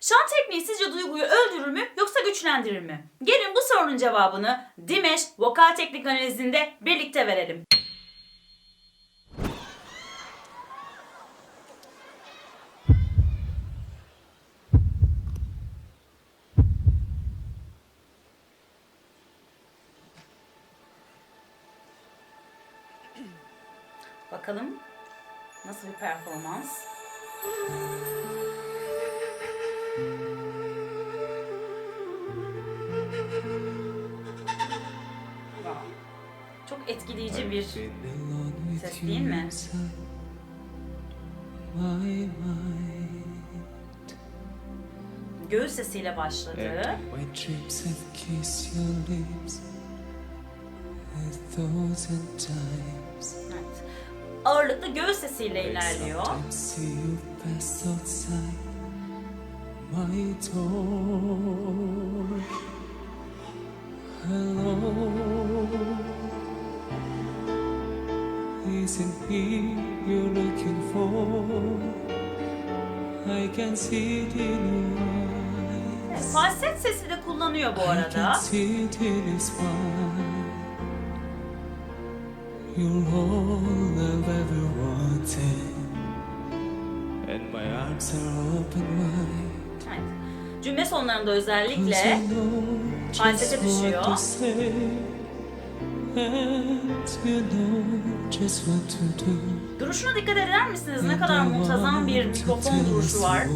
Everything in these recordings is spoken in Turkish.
Şan tekniği sizce duyguyu öldürür mü yoksa güçlendirir mi? Gelin bu sorunun cevabını Dimeş vokal teknik analizinde birlikte verelim. Bakalım nasıl bir performans? Bir ses değil mi? Göğüs sesiyle başladı. Evet. Ağırlıklı göğüs sesiyle ilerliyor. My door. Hello, isn't he you're looking for? I can see it in your eyes. Falset sesi de kullanıyor bu I can arada. see it in his. You're all I've ever wanted, and my arms are open wide. Evet. Cümle sonlarında özellikle falsete düşüyor. Duruşuna dikkat eder misiniz? Ne kadar muntazam bir mikrofon duruşu var.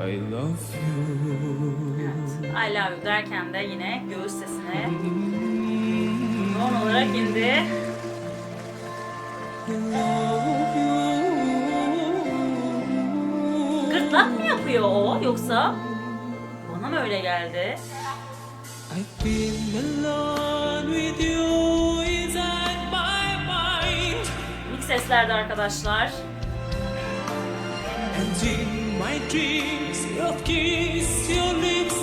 I love you. Evet. I love you derken de yine göğüs sesine ton olarak indi. Gırtlak mı yapıyor o yoksa bana mı öyle geldi? I've Mix seslerde arkadaşlar. and in my dreams I've kissed your lips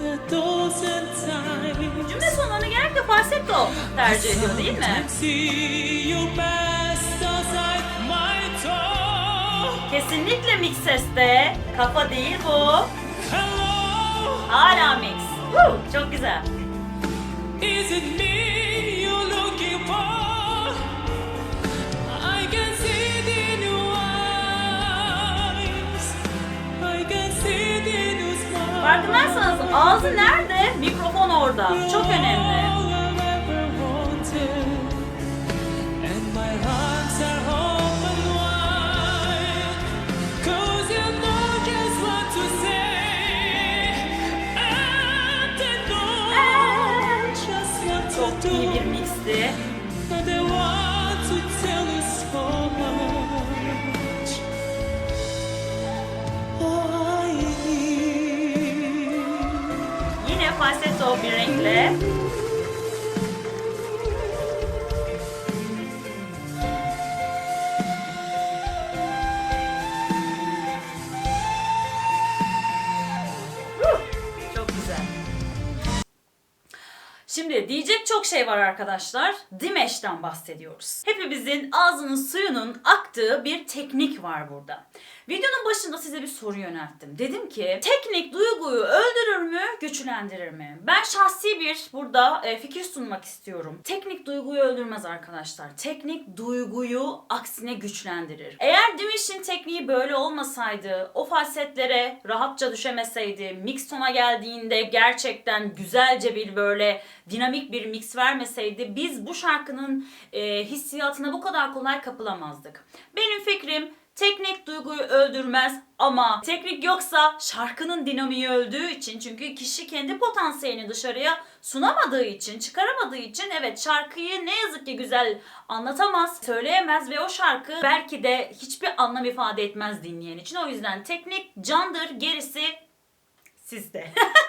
a dozen times. Cümle sonlarını genellikle falsetto tercih ediyor değil mi? Kesinlikle mix seste. Kafa değil bu. Hala mix. Woo, çok güzel. is it me you're looking for? I can see it in your eyes. I can see it in your smile. Farkındaysanız ağzı nerede? Mikrofon orada. Çok önemli. İyi do. bir mixti. But I want to tell you so much. Oh, I need. Yine falsetto bir renkle. Çok şey var arkadaşlar. Dimeş'ten bahsediyoruz. Hepimizin ağzının suyunun aktığı bir teknik var burada. Videonun başında size bir soru yönelttim. Dedim ki teknik duyguyu öldürür mü, güçlendirir mi? Ben şahsi bir burada e, fikir sunmak istiyorum. Teknik duyguyu öldürmez arkadaşlar. Teknik duyguyu aksine güçlendirir. Eğer Dimeş'in tekniği böyle olmasaydı, o falsetlere rahatça düşemeseydi, mix tona geldiğinde gerçekten güzelce bir böyle dinamik bir mix vermeseydi biz bu şarkının e, hissiyatına bu kadar kolay kapılamazdık. Benim fikrim teknik duyguyu öldürmez ama teknik yoksa şarkının dinamiği öldüğü için çünkü kişi kendi potansiyelini dışarıya sunamadığı için, çıkaramadığı için evet şarkıyı ne yazık ki güzel anlatamaz, söyleyemez ve o şarkı belki de hiçbir anlam ifade etmez dinleyen için. O yüzden teknik candır, gerisi sizde.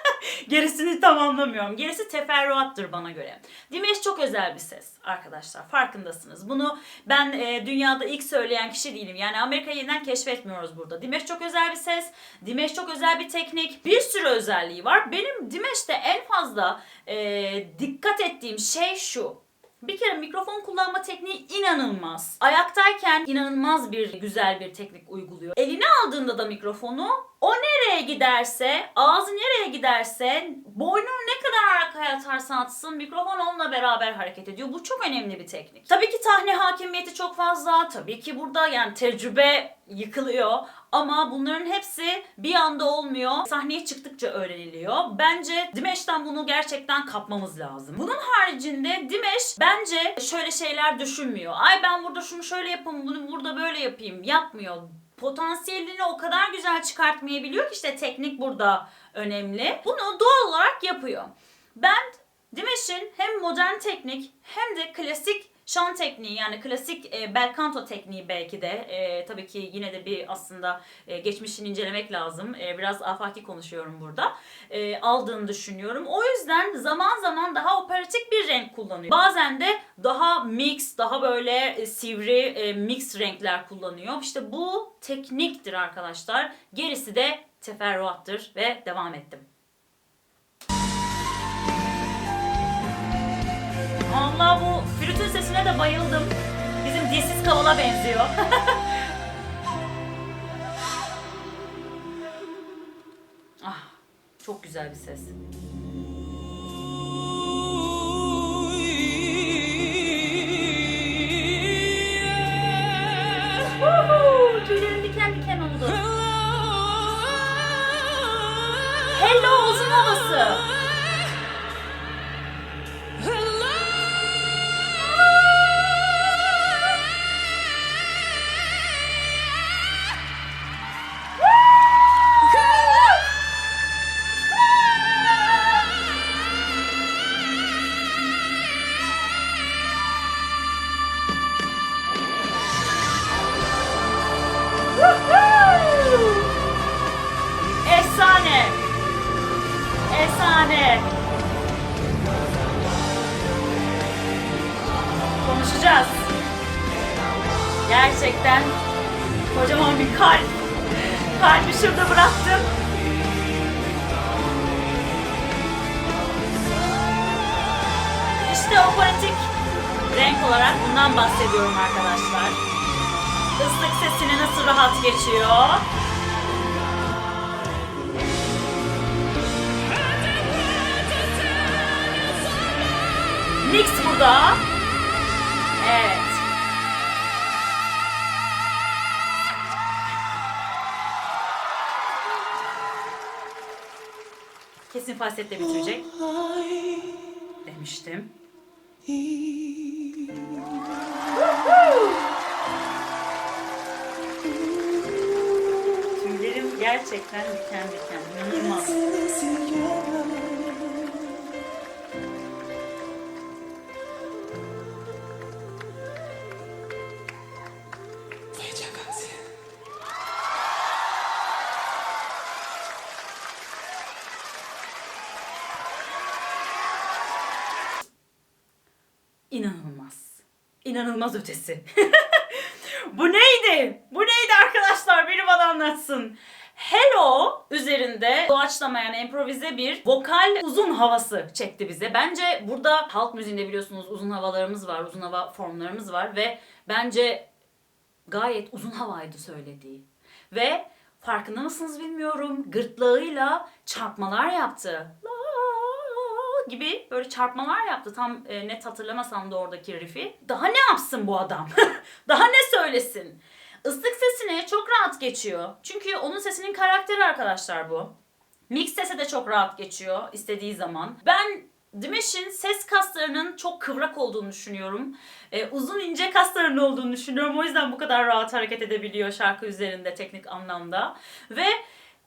Gerisini tamamlamıyorum. Gerisi teferruattır bana göre. Dimeş çok özel bir ses arkadaşlar. Farkındasınız. Bunu ben e, dünyada ilk söyleyen kişi değilim. Yani Amerika'yı yeniden keşfetmiyoruz burada. Dimeş çok özel bir ses. Dimeş çok özel bir teknik. Bir sürü özelliği var. Benim Dimeş'te en fazla e, dikkat ettiğim şey şu. Bir kere mikrofon kullanma tekniği inanılmaz. Ayaktayken inanılmaz bir güzel bir teknik uyguluyor. Eline aldığında da mikrofonu o nereye giderse, ağzı nereye giderse, boynunu ne kadar arkaya atarsan atsın mikrofon onunla beraber hareket ediyor. Bu çok önemli bir teknik. Tabii ki sahne hakimiyeti çok fazla. Tabii ki burada yani tecrübe yıkılıyor. Ama bunların hepsi bir anda olmuyor. Sahneye çıktıkça öğreniliyor. Bence Dimeş'ten bunu gerçekten kapmamız lazım. Bunun haricinde Dimeş bence şöyle şeyler düşünmüyor. Ay ben burada şunu şöyle yapayım, bunu burada böyle yapayım. Yapmıyor. Potansiyelini o kadar güzel çıkartmayabiliyor ki işte teknik burada önemli. Bunu doğal olarak yapıyor. Ben Dimeş'in hem modern teknik hem de klasik şan tekniği yani klasik e, bel canto tekniği belki de e, tabii ki yine de bir aslında e, geçmişini incelemek lazım. E, biraz afaki konuşuyorum burada. E, aldığını düşünüyorum. O yüzden zaman zaman daha operatik bir renk kullanıyor. Bazen de daha mix, daha böyle e, sivri e, mix renkler kullanıyor. İşte bu tekniktir arkadaşlar. Gerisi de teferruattır ve devam ettim. Allah bu sesine de bayıldım. Bizim dilsiz kavala benziyor. ah, çok güzel bir ses. Tüylerim diken diken oldu. Hello uzun havası. Kalp. Kalbi şurada bıraktım. İşte o politik renk olarak bundan bahsediyorum arkadaşlar. Islık sesini nasıl rahat geçiyor. Mix burada. Evet. Kesin falsetle bitirecek. Demiştim. Tüylerim gerçekten diken diken. İnanılmaz. İnanılmaz. İnanılmaz ötesi. Bu neydi? Bu neydi arkadaşlar? Biri bana anlatsın. Hello üzerinde doğaçlama yani improvize bir vokal uzun havası çekti bize. Bence burada halk müziğinde biliyorsunuz uzun havalarımız var, uzun hava formlarımız var ve bence gayet uzun havaydı söylediği. Ve farkında mısınız bilmiyorum gırtlağıyla çarpmalar yaptı. La gibi böyle çarpmalar yaptı. Tam e, net hatırlamasam da oradaki riff'i. Daha ne yapsın bu adam? Daha ne söylesin? Islık sesine çok rahat geçiyor. Çünkü onun sesinin karakteri arkadaşlar bu. Mix sese de çok rahat geçiyor istediği zaman. Ben Dimesh'in ses kaslarının çok kıvrak olduğunu düşünüyorum. Ee, uzun ince kaslarının olduğunu düşünüyorum. O yüzden bu kadar rahat hareket edebiliyor şarkı üzerinde teknik anlamda. Ve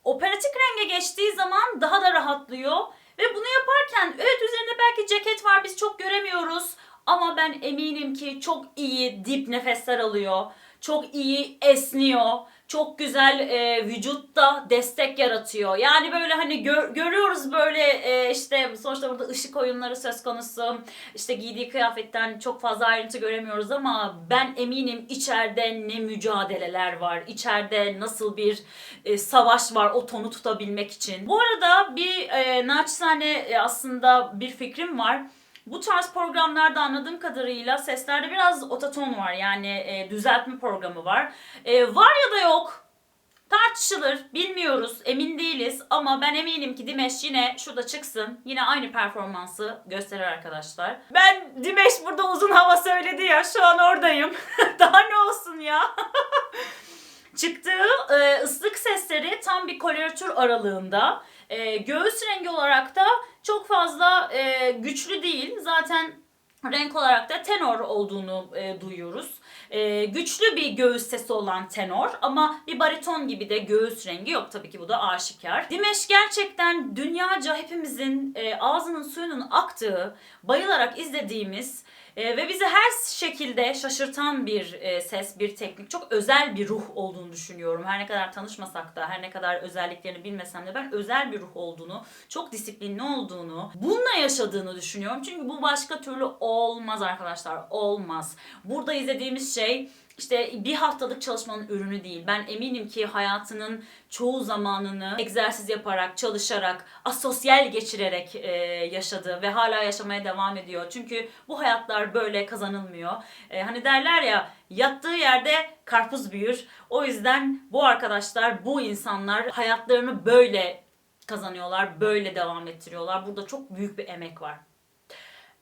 operatik renge geçtiği zaman daha da rahatlıyor. Ve bunu yaparken evet üzerinde belki ceket var biz çok göremiyoruz. Ama ben eminim ki çok iyi dip nefesler alıyor. Çok iyi esniyor. Çok güzel e, vücutta destek yaratıyor. Yani böyle hani gör- görüyoruz böyle e, işte sonuçta burada ışık oyunları söz konusu. İşte giydiği kıyafetten çok fazla ayrıntı göremiyoruz ama ben eminim içeride ne mücadeleler var. İçeride nasıl bir e, savaş var o tonu tutabilmek için. Bu arada bir e, naçizane e, aslında bir fikrim var. Bu tarz programlarda anladığım kadarıyla seslerde biraz ototon var. Yani e, düzeltme programı var. E, var ya da yok. Tartışılır, bilmiyoruz, emin değiliz ama ben eminim ki Dimeş yine şurada çıksın. Yine aynı performansı gösterir arkadaşlar. Ben Dimeş burada uzun hava söyledi ya şu an oradayım. Daha ne olsun ya? Çıktığı e, ıslık sesleri tam bir koloratür aralığında. E, göğüs rengi olarak da çok fazla e, güçlü değil. Zaten renk olarak da tenor olduğunu e, duyuyoruz. E, güçlü bir göğüs sesi olan tenor ama bir bariton gibi de göğüs rengi yok tabii ki bu da aşikar. Dimeş gerçekten dünyaca hepimizin e, ağzının suyunun aktığı, bayılarak izlediğimiz e, ve bizi her şekilde şaşırtan bir e, ses, bir teknik, çok özel bir ruh olduğunu düşünüyorum. Her ne kadar tanışmasak da, her ne kadar özelliklerini bilmesem de ben özel bir ruh olduğunu, çok disiplinli olduğunu, bununla yaşadığını düşünüyorum. Çünkü bu başka türlü olmaz arkadaşlar, olmaz. Burada izlediğimiz şey işte bir haftalık çalışmanın ürünü değil. Ben eminim ki hayatının çoğu zamanını egzersiz yaparak, çalışarak, asosyal geçirerek e, yaşadı ve hala yaşamaya devam ediyor. Çünkü bu hayatlar böyle kazanılmıyor. E, hani derler ya yattığı yerde karpuz büyür. O yüzden bu arkadaşlar, bu insanlar hayatlarını böyle kazanıyorlar, böyle devam ettiriyorlar. Burada çok büyük bir emek var.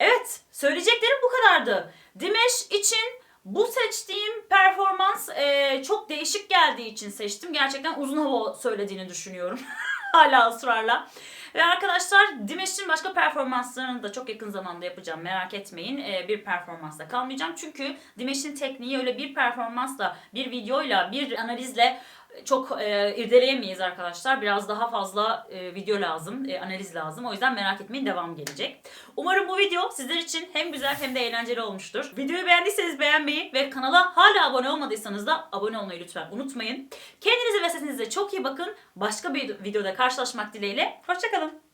Evet, söyleyeceklerim bu kadardı. Dimeş için bu seçtiğim performans e, çok değişik geldiği için seçtim. Gerçekten uzun hava söylediğini düşünüyorum. Hala ısrarla. Ve arkadaşlar Dimeş'in başka performanslarını da çok yakın zamanda yapacağım. Merak etmeyin. E, bir performansla kalmayacağım. Çünkü Dimeş'in tekniği öyle bir performansla, bir videoyla, bir analizle çok e, irdeleyemeyiz arkadaşlar. Biraz daha fazla e, video lazım, e, analiz lazım. O yüzden merak etmeyin devam gelecek. Umarım bu video sizler için hem güzel hem de eğlenceli olmuştur. Videoyu beğendiyseniz beğenmeyi ve kanala hala abone olmadıysanız da abone olmayı lütfen unutmayın. Kendinize ve sesinize çok iyi bakın. Başka bir videoda karşılaşmak dileğiyle. Hoşçakalın.